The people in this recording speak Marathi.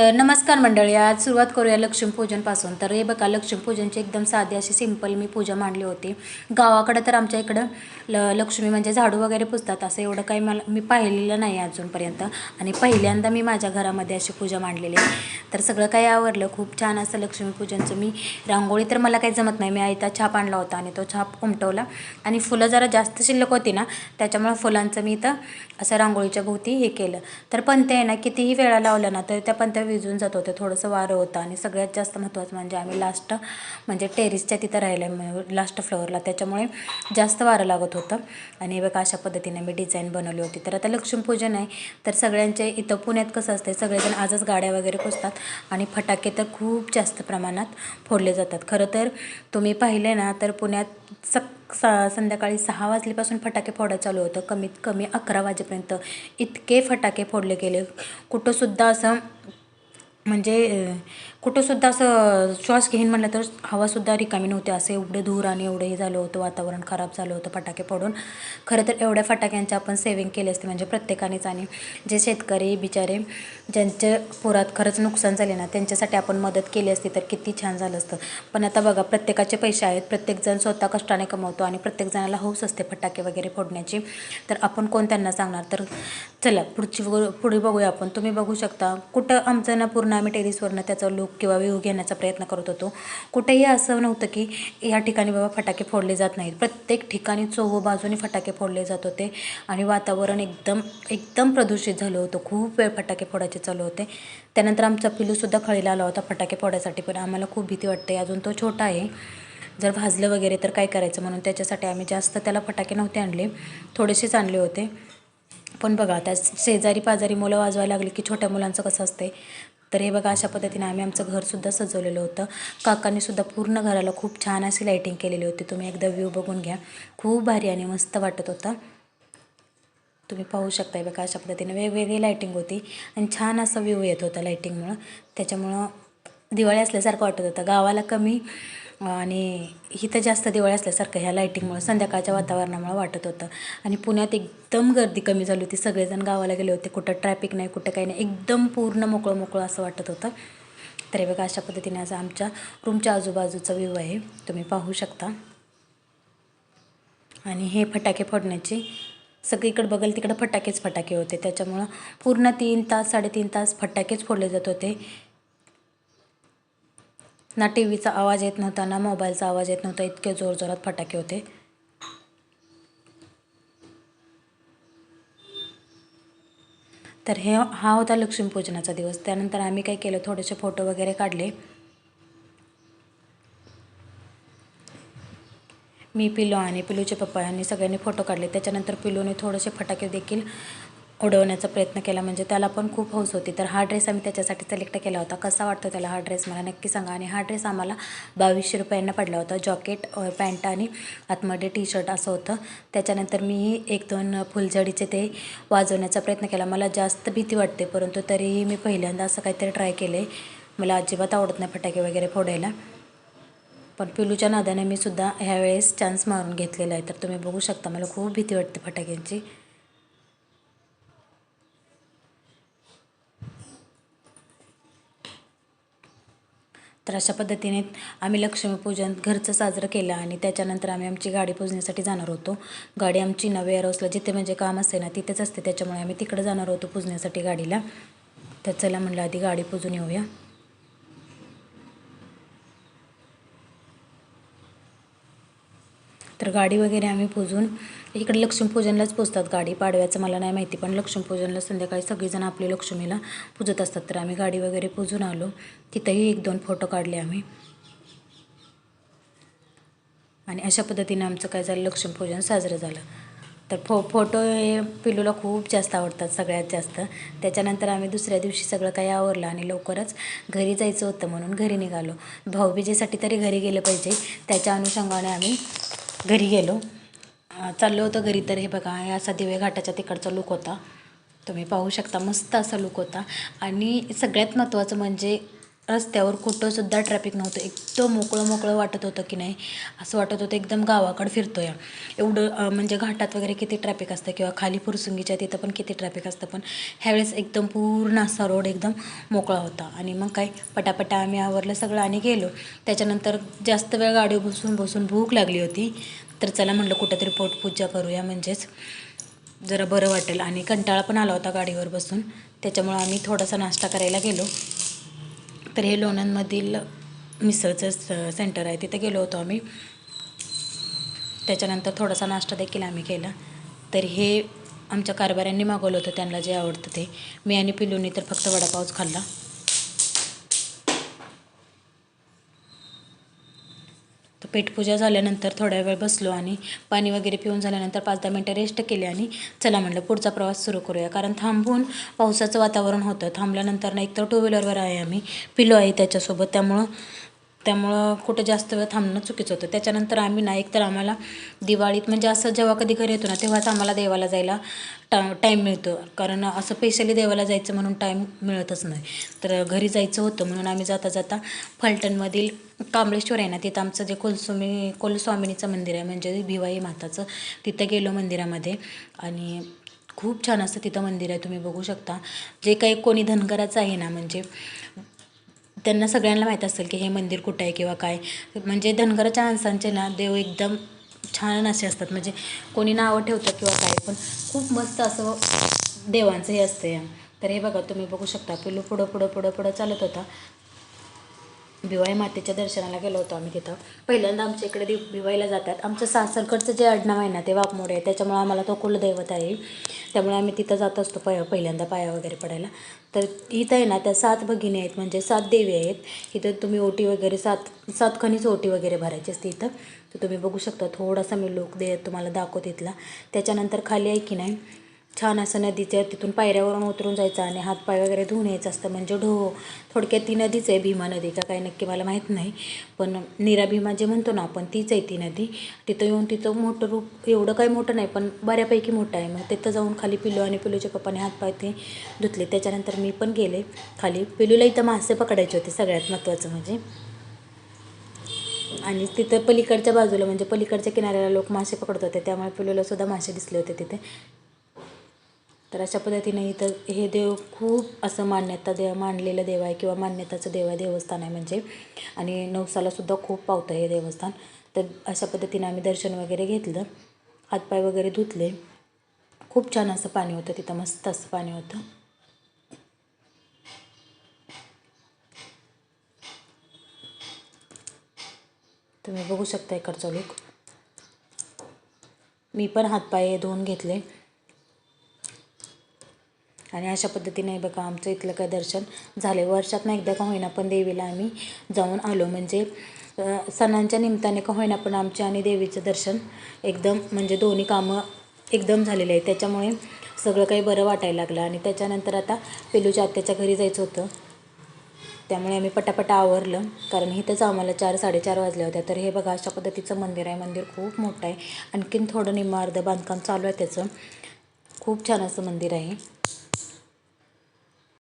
तर नमस्कार मंडळी आज सुरुवात करूया लक्ष्मीपूजनपासून. तर हे बघा लक्ष्मीपूजनची एकदम साधी अशी सिंपल मी पूजा मांडली होती. गावाकडं तर आमच्या इकडं ल लक्ष्मी म्हणजे झाडू वगैरे पुजतात असं एवढं काही मला मी पाहिलेलं नाही अजूनपर्यंत. आणि पहिल्यांदा मी माझ्या घरामध्ये अशी पूजा मांडलेली आहे. तर सगळं काही आवडलं खूप छान असं लक्ष्मीपूजनचं मी रांगोळी तर मला काही जमत नाही. मी आयता छाप आणला होता आणि तो छाप उमटवला. आणि फुलं जरा जास्त शिल्लक होती ना त्याच्यामुळं फुलांचं मी इथं असं रांगोळीच्या भोवती हे केलं. तर पंते आहे ना कितीही वेळा लावलं ना तर त्या पंत्या विजून जात होतं. थोडंसं वारं होतं आणि सगळ्यात जास्त महत्त्वाचं म्हणजे आम्ही लास्ट म्हणजे टेरिसच्या तिथं राहिलं लास्ट फ्लोअरला त्याच्यामुळे जास्त वारं लागत होतं. आणि हे बघा अशा पद्धतीने मी डिझाईन बनवली होती. तर आता लक्ष्मीपूजन आहे. तर सगळ्यांचे इथं पुण्यात कसं असते सगळेजण आजच गाड्या वगैरे पोचतात आणि फटाके तर खूप जास्त प्रमाणात फोडले जातात. खरं तर तुम्ही पाहिले ना तर पुण्यात सक सा संध्याकाळी सहा वाजल्यापासून फटाके फोडा चालू होतं. कमीत कमी अकरा वाजेपर्यंत इतके फटाके फोडले गेले. कुठंसुद्धा असं म्हणजे कुठंसुद्धा असं श्वास घेईन म्हटलं तर हवासुद्धा रिकामी नव्हती. असं एवढे धूर आणि एवढं हे झालं होतं वातावरण खराब झालं होतं फटाके फोडून. खरं तर एवढ्या फटाक्यांचे आपण सेविंग केले असते म्हणजे प्रत्येकानेच आणि जे शेतकरी बिचारे ज्यांच्या पुरात खरंच नुकसान झाले ना त्यांच्यासाठी आपण मदत केली असती तर किती छान झालं असतं. पण आता बघा प्रत्येकाचे पैसे आहेत प्रत्येकजण स्वतः कष्टाने कमवतो आणि प्रत्येकजणाला हौस असते फटाके वगैरे फोडण्याची. तर आपण कोण त्यांना सांगणार? तर चला पुढची पुढे बघूया आपण. तुम्ही बघू शकता कुठं आमचं ना पूर्ण आम्ही टेरिसवरनं त्याचा लुक किंवा व्ह्यू घेण्याचा प्रयत्न करत होतो. कुठेही असं नव्हतं की या ठिकाणी बाबा फटाके फोडले जात नाहीत. प्रत्येक ठिकाणी चोहो बाजूने फटाके फोडले जात होते आणि वातावरण एकदम एकदम प्रदूषित झालं होतं. खूप वेळ फटाके फोडायचे चालू होते. त्यानंतर आमचा पिलूसुद्धा खळीला आला होता फटाके फोडायसाठी पण आम्हाला खूप भीती वाटते. अजून तो छोटा आहे. जर भाजलं वगैरे तर काय करायचं म्हणून त्याच्यासाठी आम्ही जास्त त्याला फटाके नव्हते आणले. थोडेसेच आणले होते. पण बघा आता शेजारी पाजारी मुलं वाजवायला लागली की छोट्या मुलांचं कसं असते तर हे बघा अशा पद्धतीने आम्ही आमचं घरसुद्धा सजवलेलं होतं. काकांनीसुद्धा पूर्ण घराला खूप छान अशी लाईटिंग केलेली होती. तुम्ही एकदा व्ह्यू बघून घ्या. खूप भारी आणि मस्त वाटत होता. तुम्ही पाहू शकताय बघा अशा पद्धतीने वेगवेगळी लाईटिंग होती आणि छान असा व्ह्यू येत होता लाईटिंगमुळं त्याच्यामुळं दिवाळी असल्यासारखं वाटत होतं. गावाला कमी आणि इथं जास्त दिवाळी असल्यासारखं ह्या लाईटिंगमुळं संध्याकाळच्या वातावरणामुळं वाटत होतं. आणि पुण्यात एकदम गर्दी कमी झाली होती. सगळेजण गावाला गेले होते. कुठं ट्रॅफिक नाही कुठं काही नाही. एकदम पूर्ण मोकळं मोकळं असं वाटत होतं. तर बघा अशा पद्धतीने असं आमच्या रूमच्या आजूबाजूचा व्ह्यू आहे. तुम्ही पाहू शकता. आणि हे फटाके फोडण्याचे सगळीकडे बघल तिकडं फटाकेच फटाके होते. त्याच्यामुळं पूर्ण तीन तास साडेतीन तास फटाकेच फोडले जात होते. ना टी व्हीचा आवाज येत नव्हता ना मोबाईलचा आवाज येत नव्हता इतके जोरजोरात फटाके होते. तर हे हा होता लक्ष्मीपूजनाचा दिवस. त्यानंतर आम्ही काय केलं थोडेसे फोटो वगैरे काढले. मी पिलो आणि पिलूचे पप्पा यांनी सगळ्यांनी फोटो काढले. त्याच्यानंतर पिलूने थोडेसे फटाके देखील उडवण्याचा प्रयत्न केला. म्हणजे त्याला पण खूप हौस होती. तर हा ड्रेस आम्ही त्याच्यासाठी सिलेक्ट केला होता. कसा वाटतो त्याला हा ड्रेस मला नक्की सांगा. आणि हा ड्रेस आम्हाला बावीसशे रुपयांना पडला होता. जॉकेट पॅन्ट आणि आतमध्ये टी शर्ट असं होतं. त्याच्यानंतर मी एक दोन फुलझडीचे ते वाजवण्याचा प्रयत्न केला. मला जास्त भीती वाटते. परंतु तरीही मी पहिल्यांदा असं काहीतरी ट्राय केलं आहे मला अजिबात आवडत नाही फटाके वगैरे फोडायला. पण पिलूच्या नादाने मी सुद्धा ह्यावेळेस चान्स मारून घेतलेला आहे. तर तुम्ही बघू शकता. मला खूप भीती वाटते फटाक्यांची. तर अशा पद्धतीने आम्ही लक्ष्मीपूजन घरचं साजरं केलं आणि त्याच्यानंतर आम्ही आमची गाडी पुजण्यासाठी जाणार होतो. गाडी आमची नवे अरोसला जिथे म्हणजे काम असते ना तिथेच असते. त्याच्यामुळे आम्ही तिकडे जाणार होतो पुजण्यासाठी गाडीला. तर चला म्हणलं आधी गाडी पुजून येऊया. तर गाडी वगैरे आम्ही पूजून इकडे लक्ष्मीपूजनलाच पोचतात गाडी पाडव्याचं मला नाही माहिती पण लक्ष्मीपूजनला संध्याकाळी सगळीजण आपली लक्ष्मीला पूजत असतात. तर आम्ही गाडी वगैरे पूजून आलो. तिथंही एक दोन फोटो काढले आम्ही. आणि अशा पद्धतीने आमचं काय झालं लक्ष्मीपूजन साजरं झालं. तर फो फोटो हे पिलूला खूप जास्त आवडतात सगळ्यात जास्त. त्याच्यानंतर आम्ही दुसऱ्या दिवशी सगळं काही आवरलं आणि लवकरच घरी जायचं होतं म्हणून घरी निघालो. भाऊबीजेसाठी तरी घरी गेलं पाहिजे त्याच्या अनुषंगाने आम्ही घरी गेलो. चाललो होतं घरी तर हे बघा हे असा दिवे घाटाच्या तिकडचा लुक होता. तुम्ही पाहू शकता मस्त असा लुक होता. आणि सगळ्यात महत्त्वाचं म्हणजे रस्त्यावर कुठंसुद्धा ट्रॅफिक नव्हतं. एकदम मोकळं मोकळं वाटत होतं की नाही. असं वाटत होतं एकदम गावाकडं फिरतो या एवढं म्हणजे घाटात वगैरे किती ट्रॅफिक असतं किंवा खाली फुरसुंगीच्या तिथं पण किती ट्रॅफिक असतं. पण ह्यावेळेस एकदम पूर्ण असा रोड एकदम मोकळा होता. आणि मग काय पटापटा आम्ही आवरलं सगळं आणि गेलो. त्याच्यानंतर जास्त वेळ गाडीवर बसून बसून भूक लागली होती. तर चला म्हटलं कुठंतरी पोटपूजा करूया म्हणजेच. जरा बरं वाटेल. आणि कंटाळा पण आला होता गाडीवर बसून. त्याच्यामुळं आम्ही थोडासा नाश्ता करायला गेलो. तर हे लोणंदमधील मिसळचं स- सेंटर आहे तिथे गेलो होतो आम्ही. त्याच्यानंतर थोडासा नाश्ता देखील आम्ही केला. तर हे आमच्या कारभाऱ्यांनी मागवलं होतं त्यांना जे आवडतं ते. मी आणि पिलूनी तर फक्त वडापावच खाल्ला. पेटपूजा झाल्यानंतर थोड्या वेळ बसलो आणि पाणी वगैरे पिऊन झाल्यानंतर पाच दहा मिनटं रेस्ट केली आणि चला म्हणलं पुढचा प्रवास सुरू करूया. कारण थांबून पावसाचं वातावरण होतं. थांबल्यानंतर ना एकतर टू व्हीलरवर आहे आम्ही. पिलो आहे त्याच्यासोबत. त्यामुळं त्यामुळं कुठं जास्त वेळ थांबणं चुकीचं होतं. त्याच्यानंतर आम्ही ना एकतर आम्हाला दिवाळीत म्हणजे असं जेव्हा कधी घरी येतो ना तेव्हाच आम्हाला देवाला जायला टा टाईम मिळतो. कारण असं स्पेशली देवाला जायचं म्हणून टाईम मिळतच नाही. तर घरी जायचं होतं म्हणून आम्ही जाता जाता फलटणमधील कांबळेश्वर आहे ना तिथं आमचं जे कुलस्वामी कुलस्वामिनीचं मंदिर आहे म्हणजे भिवाई माताचं तिथं गेलो मंदिरामध्ये. आणि खूप छान असतं तिथं मंदिर आहे तुम्ही बघू शकता. जे काही कोणी धनगराचं आहे ना म्हणजे त्यांना सगळ्यांना माहीत असेल की हे मंदिर कुठं आहे किंवा काय. म्हणजे धनगराच्या माणसांचे ना देव एकदम छान असे असतात. म्हणजे कोणी नावं ठेवतं किंवा काय पण खूप मस्त असं देवांचं हे असतं या तर हे बघा तुम्ही बघू शकता पिलू पुढं पुढं पुढं पुढं चालत होता. भिवाई मातेच्या दर्शनाला गेलो होतो आम्ही तिथं. पहिल्यांदा आमच्या इकडे दि भिवाईला जातात. आमचं सासरकडचं जे आडनाव आहे ना ते वाघमोडे आहे. त्याच्यामुळे आम्हाला तो कुलदैवत आहे. त्यामुळे आम्ही तिथं जात असतो पय पहिल्यांदा पाया वगैरे पडायला. तर इथं आहे ना त्या सात भगिनी आहेत म्हणजे सात देवी आहेत. इथं तुम्ही ओटी वगैरे सात सात खणीच ओटी वगैरे भरायची असते इथं. तर तुम्ही बघू शकता थोडासा मी लोक दे तुम्हाला दाखवते इथला. त्याच्यानंतर खाली आहे की नाही छान असं नदीच्या तिथून पायऱ्यावरून उतरून जायचं आणि हातपाय वगैरे धुवून यायचं असतं. म्हणजे ढो थोडक्यात ती नदीच आहे भीमा नदी. का काय नक्की मला माहीत नाही. पण नीरा भीमा जे म्हणतो ना आपण तीच आहे ती नदी. तिथं येऊन तिथं मोठं रूप एवढं काही मोठं नाही पण बऱ्यापैकी मोठं आहे. मग तिथं जाऊन खाली पिलू आणि पिलूच्या पप्पाने हातपाय ते धुतले. त्याच्यानंतर मी पण गेले खाली. पिलूला इथं मासे पकडायचे होते सगळ्यात महत्त्वाचं म्हणजे. आणि तिथं पलीकडच्या बाजूला म्हणजे पलीकडच्या किनाऱ्याला लोक मासे पकडत होते. त्यामुळे पिलूला सुद्धा मासे दिसले होते तिथे. तर अशा पद्धतीने इथं हे देव खूप असं मान्यता देव मानलेलं देव आहे किंवा मान्यताचं देव आहे देवस्थान आहे म्हणजे. आणि नवसालासुद्धा खूप पावतं हे देवस्थान. तर अशा पद्धतीने आम्ही दर्शन वगैरे घेतलं. हातपाय वगैरे धुतले. खूप छान असं पाणी होतं तिथं मस्त असं पाणी होतं. तुम्ही बघू शकता इकडचा लुक मी पण हातपाय धुवून घेतले. आणि अशा पद्धतीने बघा आमचं इथलं काय दर्शन झाले वर्षातनं एकदा का होईना पण देवीला आम्ही जाऊन आलो. म्हणजे सणांच्या निमित्ताने का होईना पण आमचे आणि देवीचं दर्शन एकदम म्हणजे दोन्ही कामं एकदम झालेले आहे त्याच्यामुळे सगळं काही बरं वाटायला लागलं. आणि त्याच्यानंतर आता पेलूच्या आत्याच्या घरी जायचं होतं. त्यामुळे आम्ही पटापटा आवरलं. कारण इथंच आम्हाला चार साडेचार वाजल्या होत्या. तर हे बघा अशा पद्धतीचं मंदिर आहे. मंदिर खूप मोठं आहे. आणखीन थोडं निम्मा अर्धं बांधकाम चालू आहे त्याचं. खूप छान असं मंदिर आहे.